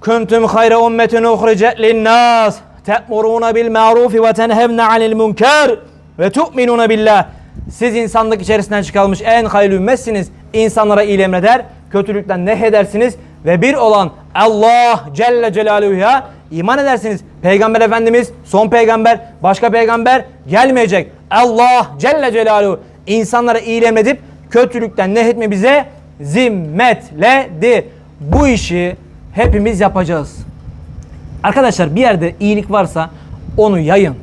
Kuntum hayra ummetin uhricet linnas. Te'muruna bil ma'rufi ve tenhevne anil münker. Ve tu'minuna billah. Siz insanlık içerisinden çıkarılmış en hayırlı ümmetsiniz. İnsanlara iyi emreder, kötülükten nehyedersiniz ve bir olan Allah Celle Celaluhu'ya iman edersiniz. Peygamber Efendimiz son peygamber, başka peygamber gelmeyecek. Allah Celle Celaluhu insanlara iyi emredip kötülükten nehyetme bize zimmetledi. Bu işi hepimiz yapacağız. Arkadaşlar bir yerde iyilik varsa onu yayın.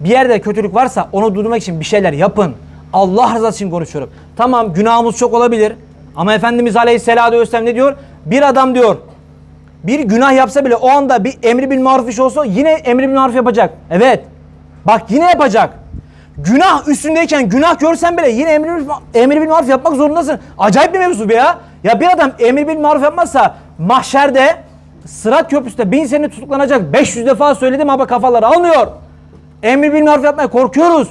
Bir yerde kötülük varsa onu durdurmak için bir şeyler yapın. Allah rızası için konuşuyorum. Tamam günahımız çok olabilir. Ama Efendimiz Aleyhisselatü Vesselam ne diyor? Bir adam diyor bir günah yapsa bile o anda bir emri bil maruf iş olsa yine emri bil maruf yapacak. Evet. Bak yine yapacak. Günah üstündeyken günah görsen bile yine emri emri bil maruf yapmak zorundasın. Acayip bir mevzu bu ya. Ya bir adam emri bil maruf yapmazsa mahşerde Sırat köprüsünde bin sene tutuklanacak. 500 defa söyledim ama kafaları almıyor. Emri bil maruf yapmaya korkuyoruz.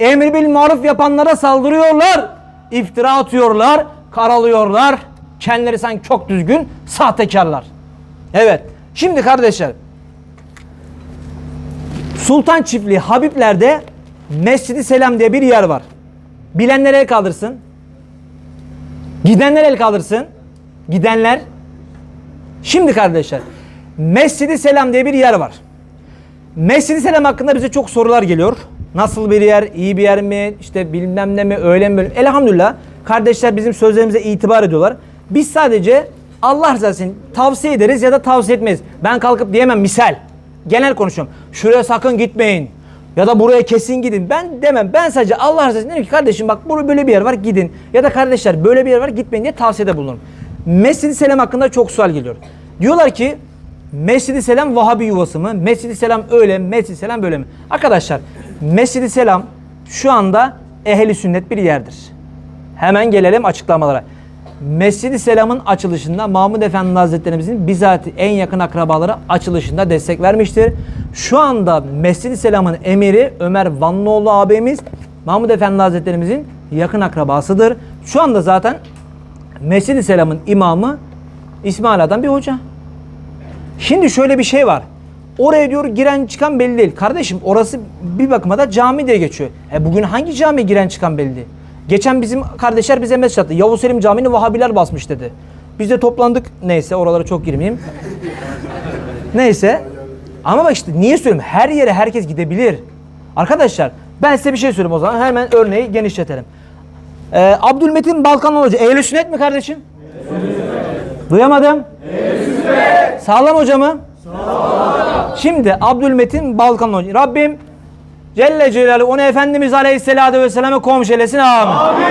Emri bil maruf yapanlara saldırıyorlar. İftira atıyorlar. Karalıyorlar. Kendileri sanki çok düzgün sahtekarlar. Evet. Şimdi kardeşler. Sultan Çiftliği Habibler'de Mescid-i Selam diye bir yer var. Bilenler el kaldırsın. Gidenler el kaldırsın. Gidenler. Şimdi kardeşler. Mescid-i Selam diye bir yer var. Mescid-i Selam hakkında bize çok sorular geliyor. Nasıl bir yer, iyi bir yer mi, işte bilmem ne mi, öyle mi böyle. mi? Elhamdülillah kardeşler bizim sözlerimize itibar ediyorlar. Biz sadece Allah rızası için tavsiye ederiz ya da tavsiye etmeyiz. Ben kalkıp diyemem misal. Genel konuşuyorum. Şuraya sakın gitmeyin. Ya da buraya kesin gidin. Ben demem. Ben sadece Allah rızası için derim ki kardeşim bak böyle bir yer var gidin. Ya da kardeşler böyle bir yer var gitmeyin diye tavsiyede bulunurum. Mescid-i Selam hakkında çok sual geliyor. Diyorlar ki Mescid-i Selam Vahabi yuvası mı? Mescid-i Selam öyle mi? Mescid-i Selam böyle mi? Arkadaşlar Mescid-i Selam şu anda ehli sünnet bir yerdir. Hemen gelelim açıklamalara. Mescid-i Selam'ın açılışında Mahmud Efendi Hazretlerimizin bizzat en yakın akrabaları açılışında destek vermiştir. Şu anda Mescid-i Selam'ın emiri Ömer Vanlıoğlu abimiz Mahmud Efendi Hazretlerimizin yakın akrabasıdır. Şu anda zaten Mescid-i Selam'ın imamı İsmail Adam bir hoca. Şimdi şöyle bir şey var. Oraya diyor giren çıkan belli değil. Kardeşim orası bir bakıma da cami diye geçiyor. E bugün hangi cami giren çıkan belli değil. Geçen bizim kardeşler bize mesaj attı. Yavuz Selim Camii'ni Vahabiler basmış dedi. Biz de toplandık. Neyse oralara çok girmeyeyim. Neyse. Ama bak işte niye söylüyorum? Her yere herkes gidebilir. Arkadaşlar ben size bir şey söyleyeyim o zaman. Hemen örneği genişletelim. Ee, Abdülmetin Balkan Hoca. Ehl-i sünnet mi kardeşim? Duyamadım. Sağlam hoca mı? Sağlam. Şimdi Abdülmetin Balkan Hoca. Rabbim Celle Celaluhu onu Efendimiz Aleyhisselatü Vesselam'a komşu eylesin. Amin.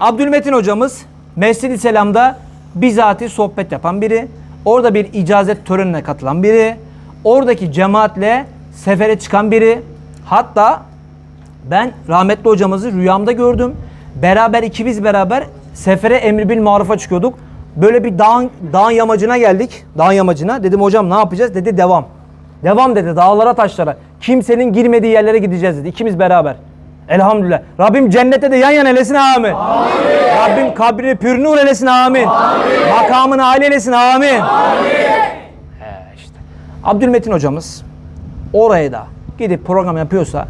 Abdülmetin hocamız Mescid-i Selam'da bizatihi sohbet yapan biri. Orada bir icazet törenine katılan biri. Oradaki cemaatle sefere çıkan biri. Hatta ben rahmetli hocamızı rüyamda gördüm. Beraber ikimiz beraber sefere emri bil marufa çıkıyorduk. Böyle bir dağın, dağın yamacına geldik. Dağın yamacına. Dedim hocam ne yapacağız? Dedi devam. Devam dedi dağlara taşlara. Kimsenin girmediği yerlere gideceğiz dedi. İkimiz beraber. Elhamdülillah. Rabbim cennette de yan yana eylesin amin. amin. Rabbim kabrini pür nur eylesin amin. amin. Makamını âli eylesin amin. amin. He işte. Abdülmetin hocamız oraya da gidip program yapıyorsa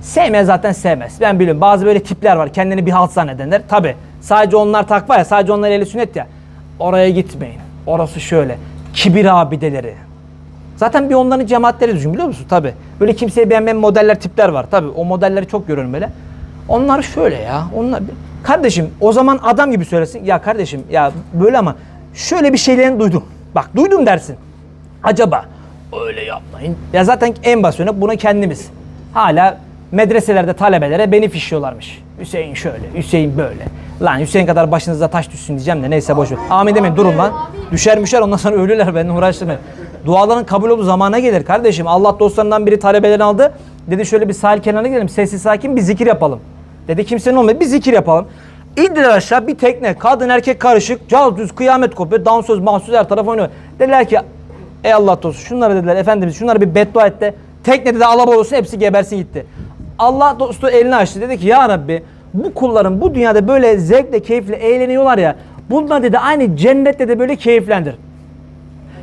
sevmez zaten sevmez. Ben biliyorum bazı böyle tipler var kendini bir halt zannedenler. Tabi sadece onlar takva ya sadece onlar eli sünnet ya. Oraya gitmeyin. Orası şöyle. Kibir abideleri. Zaten bir onların cemaatleri düşün biliyor musun? Tabi. Böyle kimseyi beğenmeyen modeller tipler var. Tabi o modelleri çok görüyorum böyle. Onlar şöyle ya. Onlar kardeşim o zaman adam gibi söylesin. Ya kardeşim ya böyle ama şöyle bir şeylerini duydum. Bak duydum dersin. Acaba öyle yapmayın. Ya zaten en basit örnek buna kendimiz. Hala medreselerde talebelere beni fişiyorlarmış. Hüseyin şöyle, Hüseyin böyle. Lan Hüseyin kadar başınıza taş düşsün diyeceğim de neyse boş ver. Amin demeyin durun lan. Düşer müşer ondan sonra ölürler beni uğraştırmayın. Duaların kabul olduğu zamana gelir kardeşim. Allah dostlarından biri talebelerini aldı. Dedi şöyle bir sahil kenarına gidelim. Sessiz sakin bir zikir yapalım. Dedi kimsenin olmadı bir zikir yapalım. İndiler aşağı bir tekne. Kadın erkek karışık. Caz düz kıyamet kopuyor. Dansöz mahsus her taraf oynuyor. Dediler ki ey Allah dostu şunlara dediler efendimiz şunlara bir beddua et de teknede de alabor olsun hepsi gebersin gitti. Allah dostu elini açtı dedi ki ya Rabbi bu kulların bu dünyada böyle zevkle keyifle eğleniyorlar ya bunlar dedi aynı cennette de böyle keyiflendir.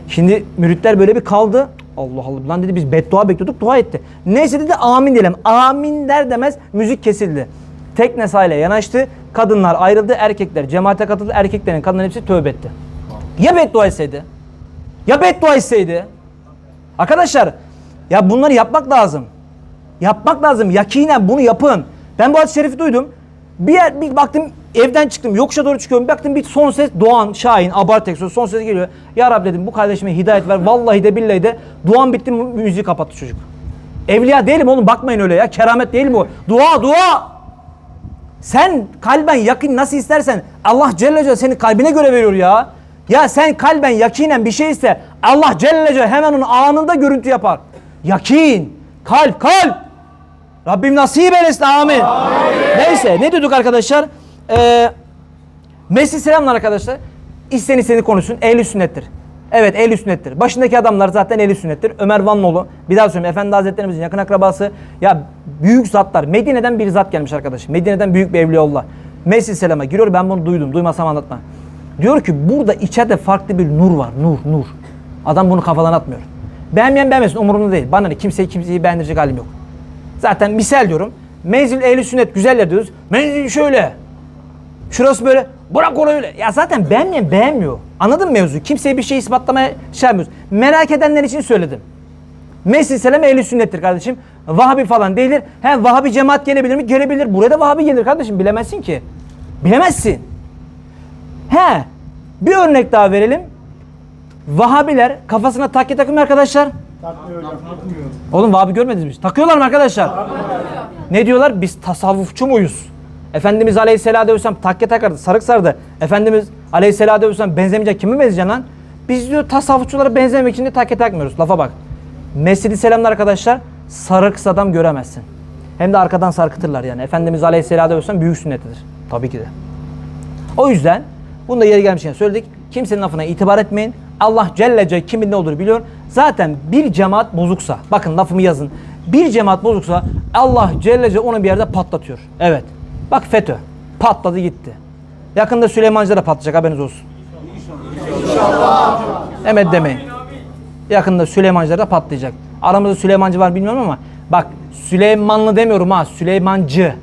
Şimdi müritler böyle bir kaldı. Allah Allah lan dedi biz beddua bekliyorduk dua etti. Neyse dedi amin diyelim. Amin der demez müzik kesildi. Tekne sahile yanaştı. Kadınlar ayrıldı. Erkekler cemaate katıldı. Erkeklerin kadınların hepsi tövbe etti. Ya beddua etseydi? Ya beddua etseydi? Arkadaşlar ya bunları yapmak lazım. Yapmak lazım. Yakinen bunu yapın. Ben bu hadis-i şerifi duydum. Bir, yer, bir baktım evden çıktım. Yokuşa doğru çıkıyorum. Baktım bir son ses Doğan, Şahin, Abart Eksos son ses geliyor. Ya Rab dedim bu kardeşime hidayet ver. Vallahi de billahi de duam bitti mü- müziği kapattı çocuk. Evliya değilim oğlum bakmayın öyle ya. Keramet değil mi o? Dua dua. Sen kalben yakın nasıl istersen Allah Celle Celle senin kalbine göre veriyor ya. Ya sen kalben yakinen bir şey iste Allah Celle Celle hemen onun anında görüntü yapar. Yakin, kalp, kalp. Rabbim nasip eylesin amin. Neyse ne diyorduk arkadaşlar? Ee, Mesih selamlar arkadaşlar. İsteyen istediğini konuşsun. Ehli sünnettir. Evet ehli sünnettir. Başındaki adamlar zaten ehli sünnettir. Ömer Vannoğlu. Bir daha söyleyeyim. Efendi Hazretlerimizin yakın akrabası. Ya büyük zatlar. Medine'den bir zat gelmiş arkadaş. Medine'den büyük bir evliyaullah. Mesih selama giriyor. Ben bunu duydum. Duymasam anlatma. Diyor ki burada içeride farklı bir nur var. Nur, nur. Adam bunu kafadan atmıyor. Beğenmeyen beğenmesin umurumda değil. Bana ne kimseyi kimseyi beğendirecek halim yok. Zaten misal diyorum. Menzil ehli sünnet güzeller diyoruz. Menzil şöyle. Şurası böyle. Bırak onu öyle. Ya zaten beğenmeyen beğenmiyor. Anladın mı mevzu? Kimseye bir şey ispatlamaya şey yapmıyoruz. Merak edenler için söyledim. Mesih selam ehli sünnettir kardeşim. Vahabi falan değildir. He Vahabi cemaat gelebilir mi? Gelebilir. Buraya da Vahabi gelir kardeşim. Bilemezsin ki. Bilemezsin. He. Bir örnek daha verelim. Vahabiler kafasına takke takmıyor. Oğlum Vahabi görmediniz mi? Takıyorlar mı arkadaşlar? Ne diyorlar? Biz tasavvufçu muyuz? Efendimiz Aleyhisselatü Vesselam takke takardı, sarık sardı. Efendimiz Aleyhisselatü Vesselam benzemeyecek kimi benzeyeceksin lan? Biz diyor tasavvufçulara benzemek için de takke takmıyoruz. Lafa bak. Mescid-i Selam'da arkadaşlar sarıksız adam göremezsin. Hem de arkadan sarkıtırlar yani. Efendimiz Aleyhisselatü Vesselam büyük sünnetidir. Tabii ki de. O yüzden bunu da yeri gelmişken söyledik. Kimsenin lafına itibar etmeyin. Allah Celle Celle kimin ne olduğunu biliyor. Zaten bir cemaat bozuksa, bakın lafımı yazın. Bir cemaat bozuksa Allah Celle Celle onu bir yerde patlatıyor. Evet. Bak FETÖ. Patladı gitti. Yakında Süleymancı'da da patlayacak haberiniz olsun. İnşallah. Evet demeyin. Yakında Süleymancılar da patlayacak. Aramızda Süleymancı var bilmiyorum ama bak Süleymanlı demiyorum ha Süleymancı.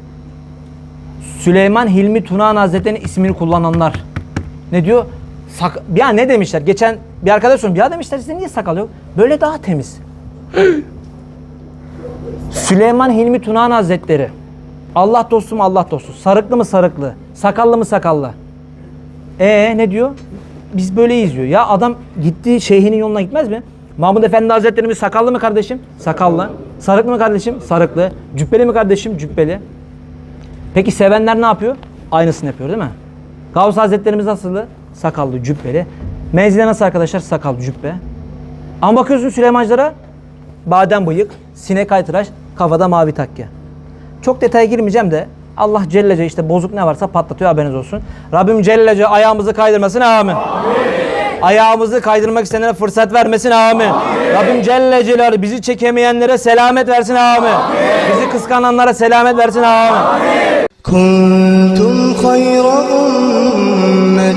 Süleyman Hilmi Tunahan Hazretleri'nin ismini kullananlar. Ne diyor? Sak ya ne demişler? Geçen bir arkadaş sormuş. Ya demişler sizde niye sakal yok? Böyle daha temiz. Süleyman Hilmi Tunahan Hazretleri. Allah dostu mu Allah dostu. Sarıklı mı sarıklı. Sakallı mı sakallı. E ne diyor? Biz böyleyiz diyor. Ya adam gitti şeyhinin yoluna gitmez mi? Mahmud Efendi Hazretlerimiz sakallı mı kardeşim? Sakallı. Sarıklı mı kardeşim? Sarıklı. Cübbeli mi kardeşim? Cübbeli. Peki sevenler ne yapıyor? Aynısını yapıyor değil mi? Gavs Hazretlerimiz nasıldı? Sakallı, cübbeli. Menzile nasıl arkadaşlar? Sakallı, cübbe. Ama bakıyorsun Süleymancılara badem bıyık, sinek aytıraş, kafada mavi takke. Çok detaya girmeyeceğim de Allah Cellece işte bozuk ne varsa patlatıyor haberiniz olsun. Rabbim Cellece ayağımızı kaydırmasın amin. amin. Ayağımızı kaydırmak isteyenlere fırsat vermesin amin. amin. Rabbim Celle Celal bizi çekemeyenlere selamet versin amin. amin. Bizi kıskananlara selamet versin amin. amin.